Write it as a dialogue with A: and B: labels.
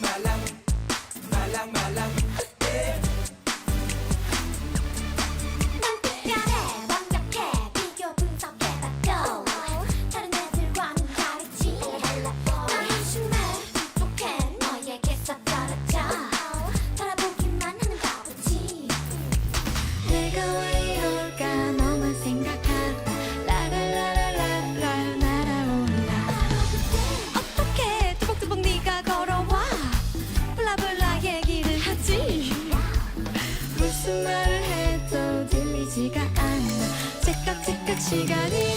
A: malang malang malang malang 무슨 말을 해도 들리지가 않아. 째깍째깍 시간이